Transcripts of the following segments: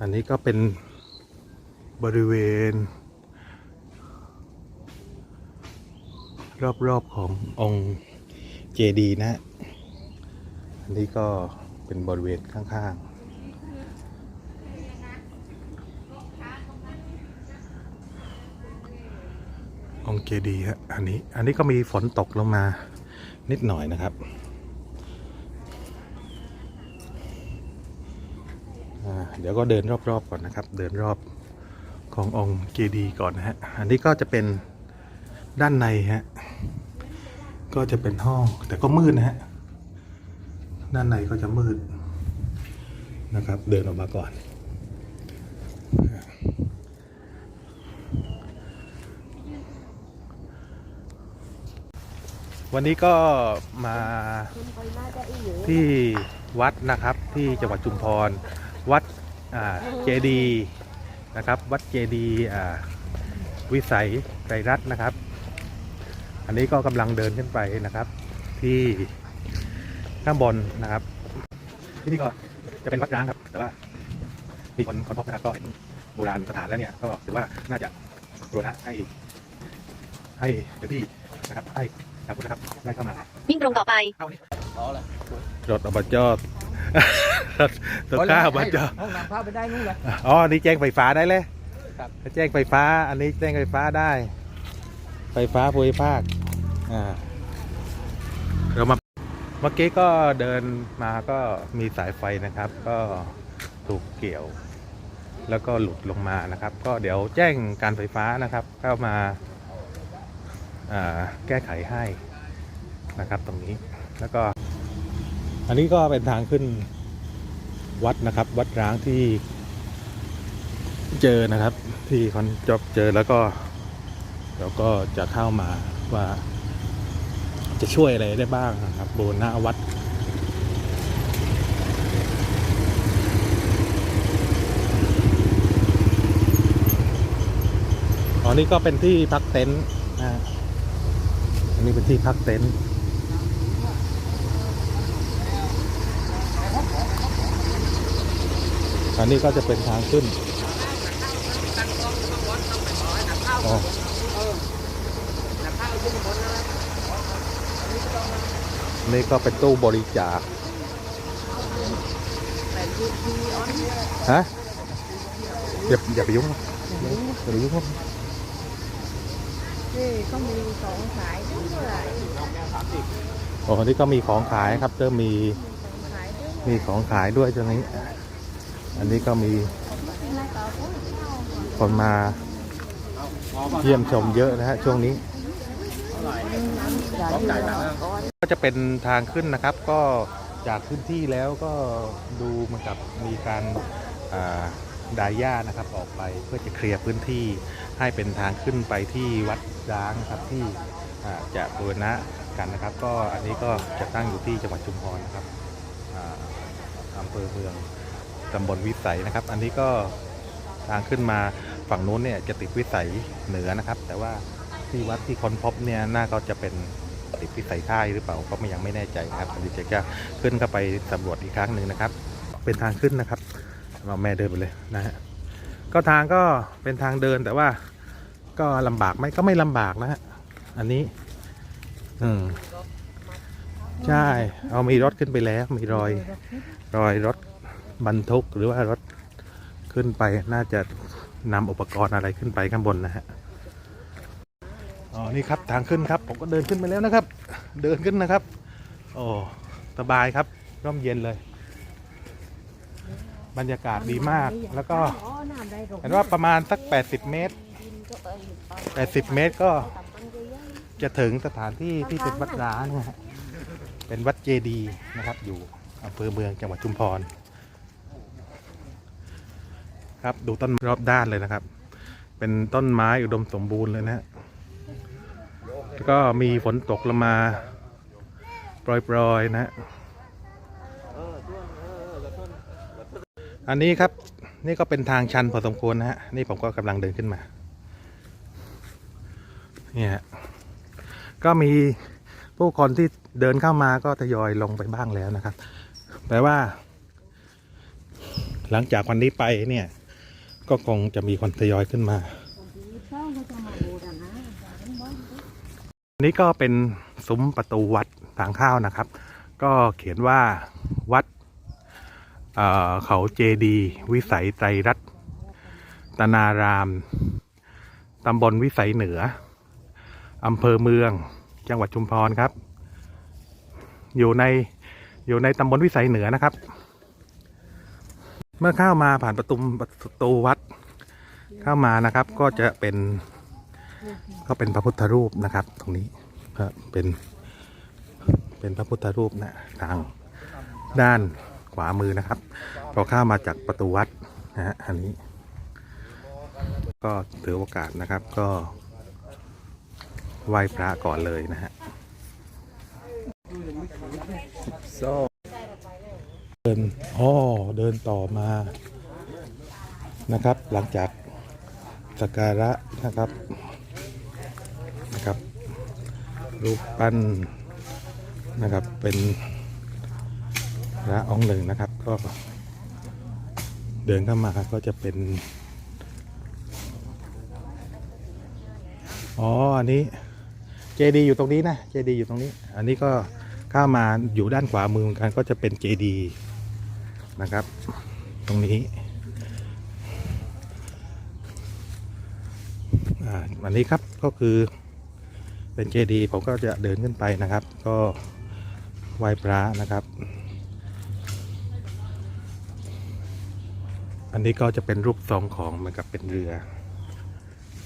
อันนี้ก็เป็นบริเวณ รอบๆขององค์เจดีนะ อันนี้ก็เป็นบริเวณข้างๆ องค์เจดีฮะอันนี้อันนี้ก็มีฝนตกลงมานิดหน่อยนะครับเดี๋ยวก็เดินรอบๆก่อนนะครับ เดินรอบขององค์เจดีก่อนนะฮะอันนี้ก็จะเป็นด้านในฮะก็จะเป็นห้องแต่ก็มืดนะฮะด้านในก็จะมืดนะครับ เดินออกมาก่อน วันนี้ก็มาที่วัดนะครับที่จังหวัดชุมพร วัดเจดีนะครับ วัดเจดีวิสัยไตรรัตน์นะครับ อันนี้ก็กำลังเดินขึ้นไปนะครับ ที่ข้างบนนะครับ ที่นี่ก็จะเป็นวัดร้างครับ แต่ว่ามีคนคนพบนะครับก็เห็นโบราณสถานแล้วเนี่ยก็ถือว่าน่าจะบูรณะให้ให้เจ้าที่นะครับให้ ชาวพุทธนะครับได้เข้ามาวิ่งตรงต่อไปรถอบจรถรถข้าอบจห้องน้ำเข้าไปได้นู่นเลยอ๋ออันนี้แจ้งไฟฟ้าได้เลยครับ แจ้งไฟฟ้า อันนี้แจ้งไฟฟ้าได้ ไฟฟ้าภูมิภาคอ่าเรามาเมื่อกี้ก็เดินมาก็มีสายไฟนะครับ ก็ถูกเกี่ยว แล้วก็หลุดลงมานะครับ ก็เดี๋ยวแจ้งการไฟฟ้านะครับ เข้ามาอ่า แก้ไขให้นะครับตรงนี้แล้วก็ อันนี้ก็เป็นทางขึ้นวัดนะครับ วัดร้างที่เจอนะครับ ที่คอนจอบเจอแล้วก็แล้วก็จะเข้ามาว่าจะช่วยอะไรได้บ้างนะครับบนหน้าวัดอ๋อนี่ก็เป็นที่พักเต็นท์นะ นนี้เป็นที่พักเต็นท์อันนี้ก็จะเป็นทางขึ้นนี่ก็เป็นตู้บริจาคฮะอย่าอย่าไปยุ่งอย่าไปยุ่ง นี่ก็มีของขายด้วยโอ้อันนี้ก็มีของขายครับเริ่มมีมีของขายด้วยตรงนี้ อันนี้ก็มีคนมาเยี่ยมชมเยอะนะฮะช่วงนี้ก็จะเป็นทางขึ้นนะครับ ก็จากพื้นที่แล้วก็ดูเหมือนกับมีการอ่า ดายหญ้านะครับออกไปเพื่อจะเคลียร์พื้นที่ให้เป็นทางขึ้นไปที่วัดร้างนะครับที่จะบูรณะกันนะครับ ก็อันนี้ก็จะตั้งอยู่ที่จังหวัดชุมพรนะครับอำเภอเมืองตำบลวิสัยนะครับ อันนี้ก็ทางขึ้นมาฝั่งนู้นเนี่ยจะติดวิสัยเหนือนะครับ แต่ว่าที่วัดที่ค้นพบเนี่ยน่าก็จะเป็นติดพิสัยท่ายหรือเปล่าก็ยังไม่แน่ใจนะครับเดี๋ยวจะขึ้นเข้าไปสำรวจอีกครั้งหนึ่งนะครับ เป็นทางขึ้นนะครับ เราแม่เดินไปเลยนะฮะก็ทางก็เป็นทางเดินแต่ว่าก็ลำบากไหมก็ไม่ลำบากนะฮะอันนี้ อืมใช่ เอามีรถขึ้นไปแล้วมีรอย รอยรถบรรทุกหรือว่ารถขึ้นไปน่าจะนำอุปกรณ์อะไรขึ้นไปข้างบนนะฮะอ๋อนี่ครับทางขึ้นครับ ผมก็เดินขึ้นไปแล้วนะครับ เดินขึ้นนะครับ โอ้สบายครับร่มเย็นเลย บรรยากาศดีมาก แล้วก็เห็นว่าประมาณสัก 80 เมตร 80 เมตรก็จะถึงสถานที่ที่เป็นวัดร้างนะฮะเป็นวัดเจดีย์นะครับ อยู่อำเภอเมืองจังหวัดชุมพร ครับดูต้นรอบด้านเลยนะครับ เป็นต้นไม้อุดมสมบูรณ์เลยนะฮะแล้วก็มีฝนตกลงมาโปรยๆนะฮะ อันนี้ครับนี่ก็เป็นทางชันพอสมควรนะฮะนี่ผมก็กำลังเดินขึ้นมาเนี่ยฮะก็มีผู้คนที่เดินเข้ามาก็ทยอยลงไปบ้างแล้วนะครับแปลว่า หลังจากวันนี้ไปเนี่ย ก็คงจะมีคนทยอยขึ้นมาอันนี้ก็เป็นซุ้มประตูวัดทางเข้านะครับ ก็เขียนว่า เขาเจดี วิสัยไตรรัตตนาราม ตำบลวิสัยเหนือ อำเภอเมือง จังหวัดชุมพรครับ อยู่ในอยู่ในตำบลวิสัยเหนือนะครับ เมื่อเข้ามาผ่านประตูประตูวัดเข้ามานะครับ ก็จะเป็น ก็เป็นพระพุทธรูปนะครับ ตรงนี้ครับเป็นเป็นพระพุทธรูปนะทางด้าน ขวามือนะครับ พอเข้ามาจากประตูวัดนะฮะอันนี้ ก็ถือโอกาสนะครับก็ไหว้พระก่อนเลยนะฮะเดินอ๋อเดินต่อมานะครับ หลังจากสักการะนะครับนะครับรูปปั้นนะครับเป็น พระองค์หนึ่งนะครับ ก็เดินเข้ามาครับก็จะเป็น อ๋อ อันนี้เจดีอยู่ตรงนี้นะ เจดีอยู่ตรงนี้ อันนี้ก็ข้ามาอยู่ด้านขวามือเหมือนกันก็จะเป็นเจดีนะครับ ตรงนี้อ่าอันนี้ครับก็คือเป็นเจดีผมก็จะเดินขึ้นไปนะครับ ก็ไหว้พระนะครับ อันนี้ก็จะเป็นรูปทรงของเหมือนกับเป็นเรือ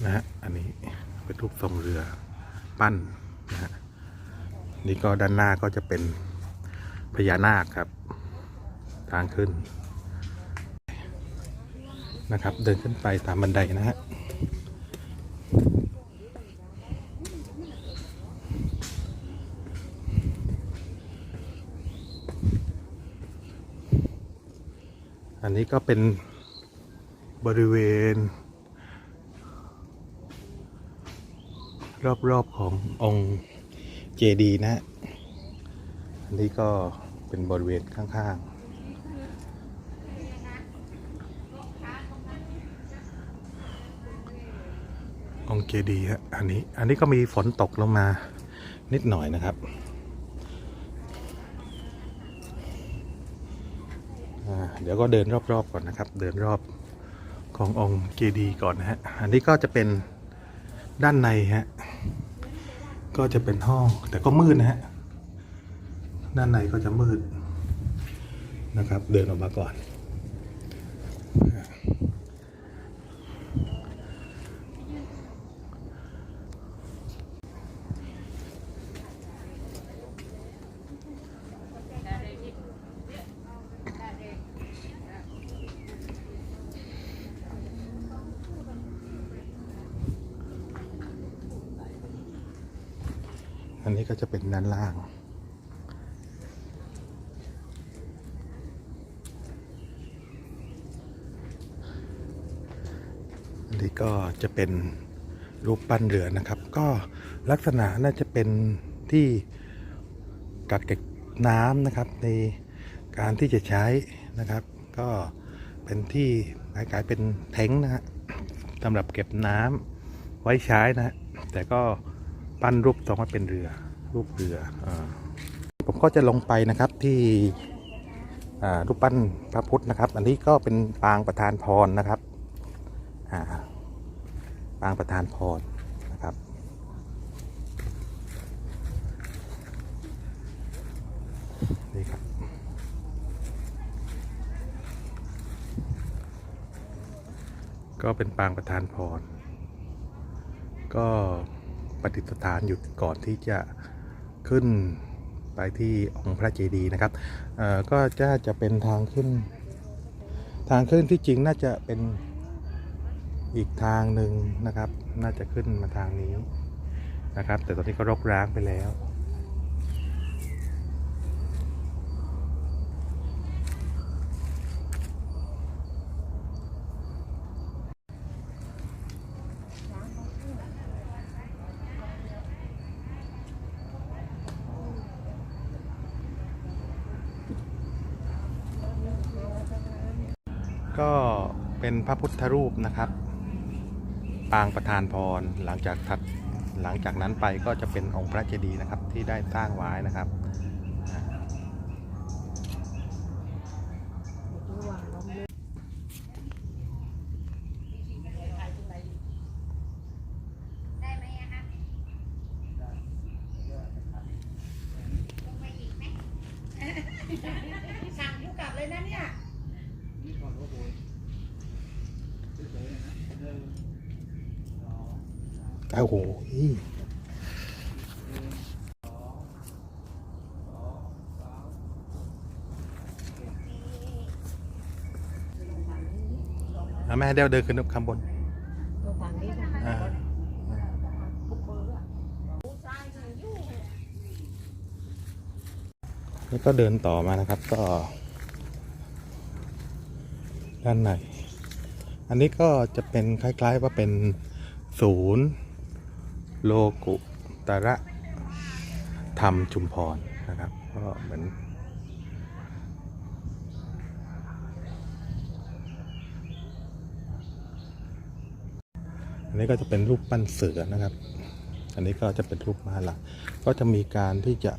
นะฮะอันนี้เป็นรูปทรงเรือปั้นนะฮะนี่ก็ด้านหน้าก็จะเป็นพญานาคครับ ทางขึ้นนะครับ เดินขึ้นไปตามบันไดนะฮะอันนี้ก็เป็น บริเวณ รอบ ๆ ขององค์เจดีย์นะ อันนี้ก็เป็นบริเวณข้าง ๆองค์เจดีย์ฮะอันนี้ อันนี้ก็มีฝนตกลงมา นิดหน่อยนะครับ เดี๋ยวก็เดินรอบๆก่อนนะครับ เดินรอบ ขององค์เจดีย์ก่อนนะฮะ อันนี้ก็จะเป็นด้านในฮะ ก็จะเป็นห้องแต่ก็มืดนะฮะ ด้านในก็จะมืดนะครับ เดินออกมาก่อน อันนี้ก็จะเป็นด้านล่าง อันนี้ก็จะเป็นรูปปั้นเรือนะครับ ก็ลักษณะน่าจะเป็นที่กักเก็บน้ำนะครับ ในการที่จะใช้นะครับ ก็เป็นที่คล้ายๆเป็นแท้งนะฮะสำหรับเก็บน้ำไว้ใช้นะฮะแต่ก็ ปั้นรูปทรงมาเป็นเรือ รูปเรืออผมก็จะลงไปนะครับที่รูปปั้นพระพุทธนะครับ อันนี้ก็เป็นปางประธานพรนะครับปางประธานพรนะครับนี่ครับก็เป็นปางประธานพรก็ ประดิษฐานอยู่ก่อนที่จะขึ้นไปที่องค์พระเจดีย์นะครับเอ่อก็จะจะเป็นทางขึ้น ทางขึ้นที่จริงน่าจะเป็นอีกทางหนึ่งนะครับ น่าจะขึ้นมาทางนี้นะครับ แต่ตอนนี้ก็รกร้างไปแล้ว ก็เป็น พระพุทธรูปนะครับ ปางประธานพรหลังจากถัดหลังจากนั้นไปก็จะเป็นองค์พระเจดีย์นะครับที่ได้สร้างไว้นะครับ ระหว่างลมเรือ สั่งผู้กลับเลยนะเนี่ย โอ้โห อะแม่เดี๋ยวเดินขึ้นข้างบนตัวฝั่งนี้นะอ่านี่ก็เดินต่อมานะครับ ก็ ด้านในอันนี้ก็จะเป็นคล้าย ๆ ว่าเป็นศูนย์ โลกุตระธรรมชุมพรนะครับ ก็เหมือน อันนี้ก็จะเป็นรูปปั้นเสือนะครับ อันนี้ก็จะเป็นรูปมาละก็จะมีการที่จะ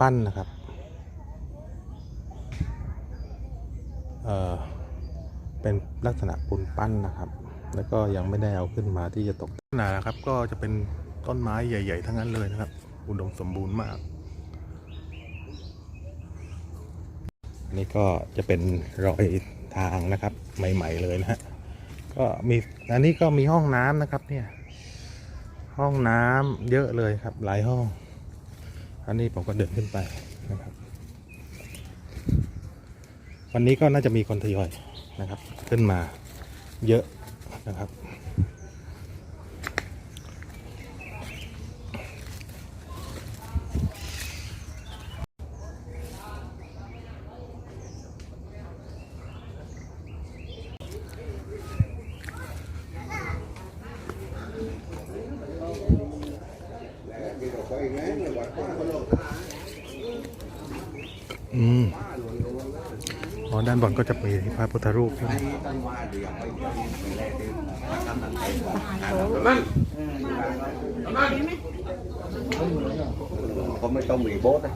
ปั้นนะครับเอ่อเป็นลักษณะปูนปั้นนะครับ แล้วก็ยังไม่ได้เอาขึ้นมาที่จะตกหนานะครับ ก็จะเป็นต้นไม้ใหญ่ ๆ ทั้งนั้นเลยนะครับ อุดมสมบูรณ์มากอันนี้ก็จะเป็นรอยทางนะครับ ใหม่ ๆ เลยนะฮะ ก็มีอันนี้ก็มีห้องน้ำนะครับเนี่ย ห้องน้ำเยอะเลยครับ หลายห้อง อันนี้ผมก็เดินขึ้นไปนะครับ วันนี้ก็น่าจะมีคนทยอยนะครับ ขึ้นมาเยอะนะครับ อืมอ๋อด้านบนก็จะมีพระพุทธรู ปใช่ไหม không mới trong bị bốt đấy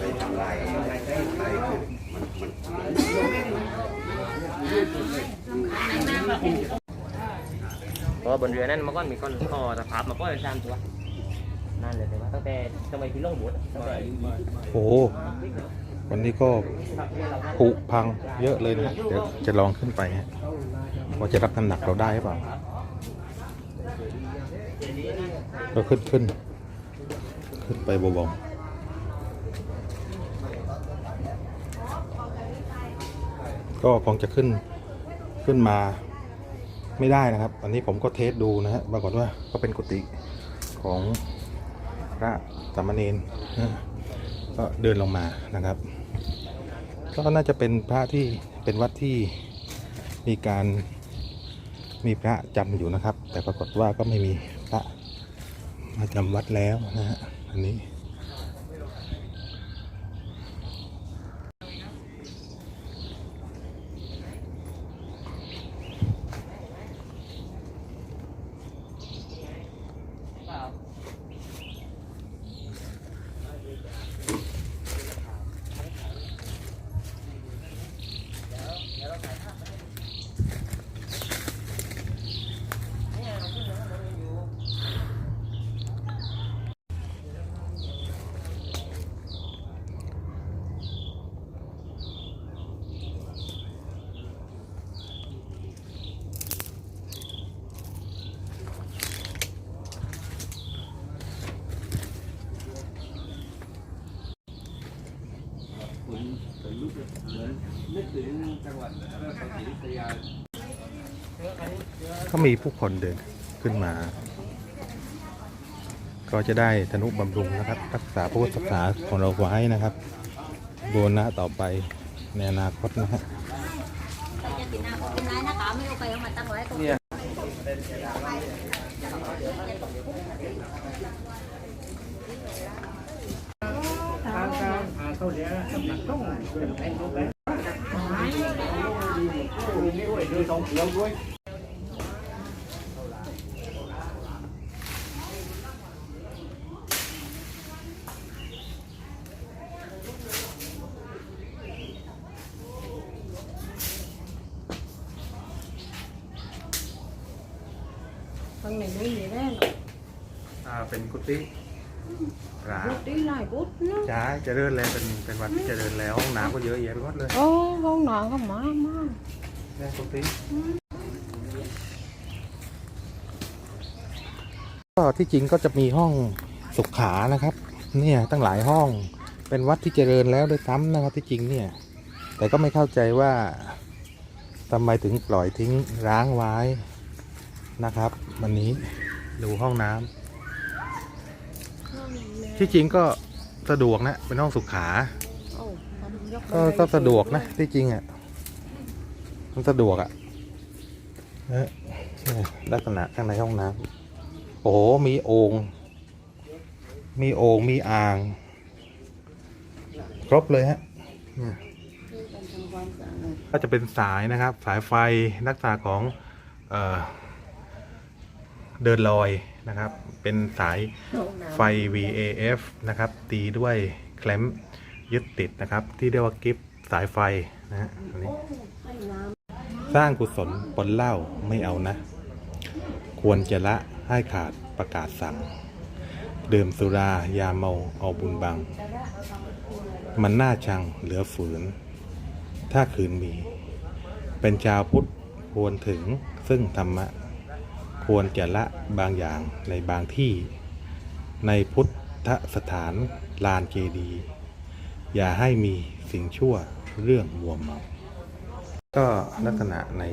phải làm lại cái này เพราะว่าบนเรือ นานเลยแต่ว่าตั้งแต่สมัยที่ล่องบวชตั้งแต่โอ้โหวันนี้ก็ผุพังเยอะเลยนะเดี๋ยวจะลองขึ้นไปฮะว่าจะรับน้ำหนักเราได้หรือเปล่าก็ขึ้นขึ้น ขึ้นไปเบาๆก็คงจะขึ้นขึ้นมาไม่ได้นะครับ อันนี้ผมก็เทสดูนะฮะปรากฏว่าก็เป็นกุฏิของ พระสามเณรก็เดินลงมานะครับ ก็น่าจะเป็นพระที่เป็นวัดที่มีการมีพระจำอยู่นะครับ แต่ปรากฏว่าก็ไม่มีพระมาจำวัดแล้วนะฮะอันนี้ ก็มีผู้คนเดินขึ้นมา ก็จะได้ธนุบำรุงนะครับ รักษาพระพุทธศาสนาของเราไว้นะครับบูรณะต่อไปในอนาคตนะฮะจะติดหน้าของคุณนายนะคะไม่เอาเอามาตั้งไว้ตรงนี้ข้างในไม่มีแน่ หรอกอ่าเป็นกุฏิร้าพุทธิหลายพุทธนะใช่เจะเดินแล้วเป็นเป็นวัดที่เจริญแล้วห้องน้ำก็เยอะแยะไปหมดเลย โอ้ห้องนอนก็มามา แม่กุฏิก็ที่จริงก็จะมีห้องสุขขานะครับ เนี่ยตั้งหลายห้องเป็นวัดที่เจริญแล้วด้วยซ้ำนะครับที่จริงเนี่ย แต่ก็ไม่เข้าใจว่าทำไมถึงปล่อยทิ้งร้างไว้นะครับวันนี้ดูห้องน้ำที่จริงก็สะดวกนะเป็นห้องสุขาก็ก็สะดวกนะที่จริงอะ มันสะดวกอะเอ๊ะเนี่ลักษณะข้างในห้องน้ำโอ้โห มีโอ่งมีโอ่งมีอ่าง ครบเลยฮะนี่ก็จะเป็นสายนะครับ สายไฟลักษณะของเออเดินลอยนะครับ เป็นสายไฟ VAF นะครับ ตีด้วยแคลมป์ยึดติดนะครับ ที่เรียกว่ากิฟต์สายไฟนะฮะอันนี้ สร้างกุศลปนเหล้าไม่เอานะ ควรจะละให้ขาดประกาศสั่งดื่มสุรายาเมาเอาบุญบัง มันน่าชังเหลือฝืน ถ้าคืนมี เป็นชาวพุทธควรถึงซึ่งธรรมะ ควรจะละบางอย่างในบางที่ ในพุทธสถานลานเจดี อย่าให้มีสิ่งชั่วเรื่องมัวเมา ก็ลักษณะใน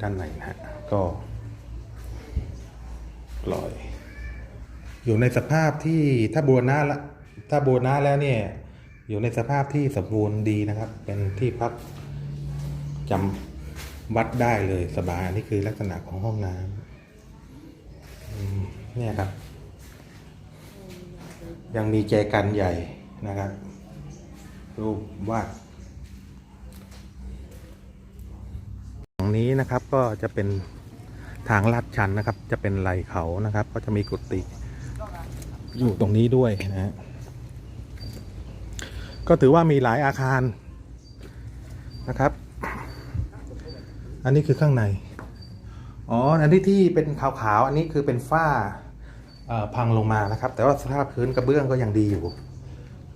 ด้านในนะฮะก็ลอย อยู่ในสภาพที่ถ้าบูรณะละถ้าบูรณะแล้วเนี่ย อยู่ในสภาพที่สมบูรณ์ดีนะครับ เป็นที่พักจำวัดได้เลยสบายนี่คือลักษณะของห้องน้ำเนี่ยครับ ยังมีแจกันใหญ่นะครับ รูปวาด ตรงนี้นะครับก็จะเป็นทางลาดชันนะครับ จะเป็นไหลเขานะครับ ก็จะมีกุฏิอยู่ตรงนี้ด้วยนะฮะก็ถือว่ามีหลายอาคารนะครับ อันนี้คือข้างใน อ๋อ อันนี้ที่เป็นขาวๆ อันนี้คือเป็นฝ้าพังลงมานะครับ แต่ว่าสภาพพื้นกระเบื้องก็ยังดีอยู่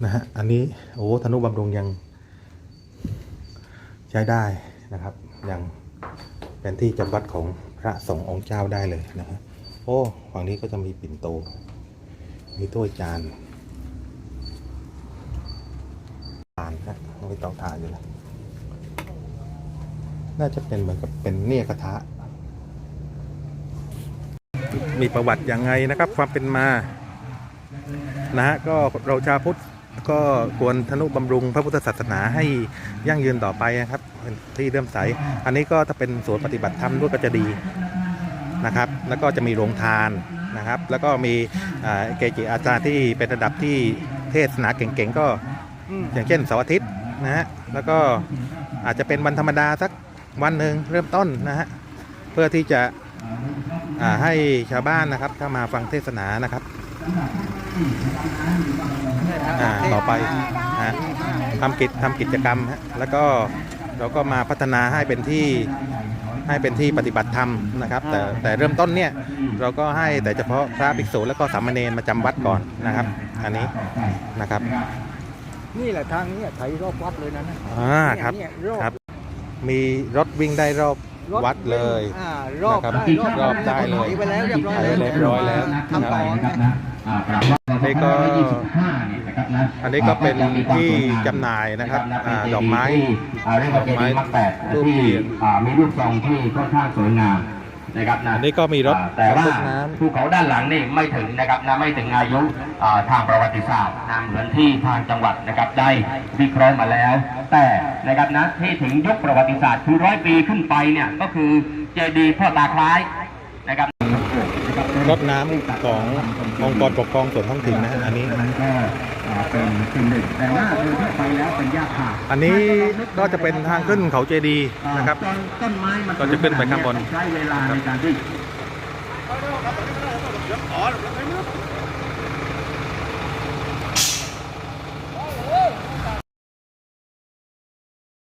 นะฮะ อันนี้โอ้ธนุบำรุงยังใช้ได้นะครับยัง เป็นที่จำวัดของพระสงฆ์องค์เจ้าได้เลยนะฮะโอ้ฝั่งนี้ก็จะมีปิ่นโต มีถ้วยจานทานนะมีเตาถ่านอยู่นะน่าจะเป็นเหมือนกับเป็นเนี่ยกระทะ มีประวัติยังไงนะครับ ความเป็นมานะฮะก็เราชาวพุทธก็ควรทนุบำรุงพระพุทธศาสนาให้ยั่งยืนต่อไปนะครับ ที่เริ่มใส อันนี้ก็ถ้าเป็นสวนปฏิบัติธรรมด้วยก็จะดีนะครับ แล้วก็จะมีโรงทานนะครับ แล้วก็มีเกจิอาจารย์ที่เป็นระดับที่เทศนาเก่งๆก็อย่างเช่นเสาร์อาทิตย์นะฮะแล้วก็อาจจะเป็นวันธรรมดาสักวันหนึ่งเริ่มต้นนะฮะเพื่อที่จะให้ชาวบ้านนะครับเข้ามาฟังเทศนานะครับต่อไปทำกิจทำกิจกรรมฮะแล้วก็ เราก็มาพัฒนาให้เป็นที่ให้เป็นที่ปฏิบัติธรรมนะครับ แต่แต่เริ่มต้นเนี่ยเราก็ให้แต่เฉพาะพระภิกษุแล้วก็สามเณรมาจำวัดก่อนนะครับ อันนี้นะครับ นี่แหละทางนี้ไถรอบวัดเลยนะนะอ่าครับเนี่ยรอบครับ มีรถวิ่งได้รอบรถวัดเลย อ่ารอบนะครับได้รอบรอบได้เลยไถไปแล้วเรียบร้อยไถไปเรียบร้อยแล้ว ทำต่อครับนะ อันนี้ก็อันนี้ก็เป็นที่จำหน่ายนะครับอ่าดอกไม้เรียกว่าเจดีย์มักแปดรูปที่เหรียญอ่ามีรูปทรงที่ค่อนข้างสวยงามนะครับนะอันนี้ก็มีรถอ่าแต่ว่าบรรทุกน้ำภูเขาด้านหลังนี่ไม่ถึงนะครับนะไม่ถึงอายุอ่าทางประวัติศาสตร์นะเหมือนที่ทางจังหวัดนะครับได้วิเคราะห์มาแล้ว แต่นะครับนะที่ถึงยุคประวัติศาสตร์คือร้อยปีขึ้นไปเนี่ยก็คือเจดีย์พ่อตาคล้ายนะครับ รถน้ำขององค์กรปกครองส่วนท้องถิ่นนะฮะอันนี้นั้นก็อ่าเป็นสิ่งหนึ่งแต่ว่าโดยทั่วไปแล้วเป็นหญ้าคาอันนี้ก็จะเป็นทางขึ้นเขาเจดีย์นะครับต้นต้นไม้มันก็จะขึ้นไปข้างบนใช้เวลาในการที่